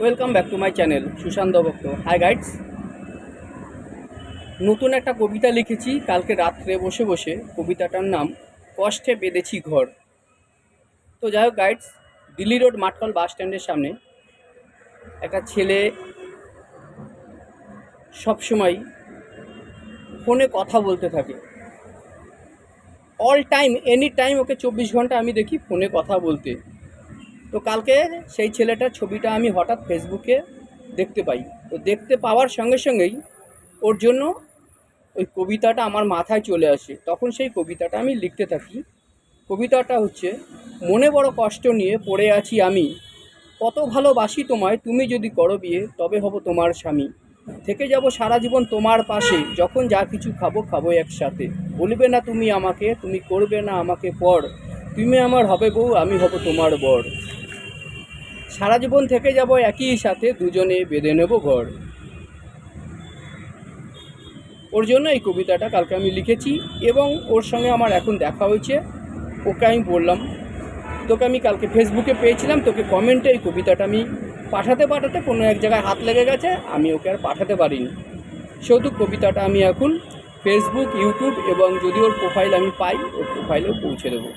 Welcome back to my channel Sushanta Bhakta hi guys নতুন একটা কবিতা লিখেছি, কালকে রাত্রে বসে বসে। কবিতাটার নাম, কষ্টে বেঁধেছি ঘর। তো যাই হোক গাইডস দিল্লি রোড মাটকল বাস স্ট্যান্ডের সামনে একটা ছেলে সবসময় ফোনে কথা বলতে থাকে। All time any time okay চব্বিশ ঘণ্টা আমি দেখি ফোনে কথা বলতে। তো কালকে সেই ছেলেটার ছবিটা আমি হঠাৎ ফেসবুকে দেখতে পাই। তো দেখতে পাওয়ার সঙ্গে সঙ্গেই ওর জন্য ওই কবিতাটা আমার মাথায় চলে আসে। তখন সেই কবিতাটা আমি লিখতে থাকি। কবিতাটা হচ্ছে, মনে বড় কষ্ট নিয়ে পড়ে আছি আমি। কত ভালোবাসি তোমায়, তুমি যদি করো বিয়ে, তবে হব তোমার স্বামী। থেকে যাব সারা জীবন তোমার পাশে, যখন যা কিছু খাব খাব একসাথে। বলবে না তুমি আমাকে, তুমি করবে না আমাকে পর। তুমি আমার হবে বউ, আমি হব তোমার বর। সারা জীবন থেকে যাব একই সাথে দুজনে বেঁধে নেব ঘর। ওর জন্য এই কবিতাটা কালকে আমি লিখেছি এবং ওর সঙ্গে আমার এখন দেখা হয়েছে। ওকে আমি বললাম, তোকে আমি কালকে ফেসবুকে পেয়েছিলাম, তোকে কমেন্টে এই কবিতাটা আমি পাঠাতে পাঠাতে কোনো এক জায়গায় হাত লেগে গেছে, আমি ওকে আর পাঠাতে পারিনি। সেহেতু কবিতাটা আমি এখন ফেসবুক ইউটিউব এবং যদি ওর প্রোফাইল আমি পাই, ওর প্রোফাইলেও পৌঁছে দেবো।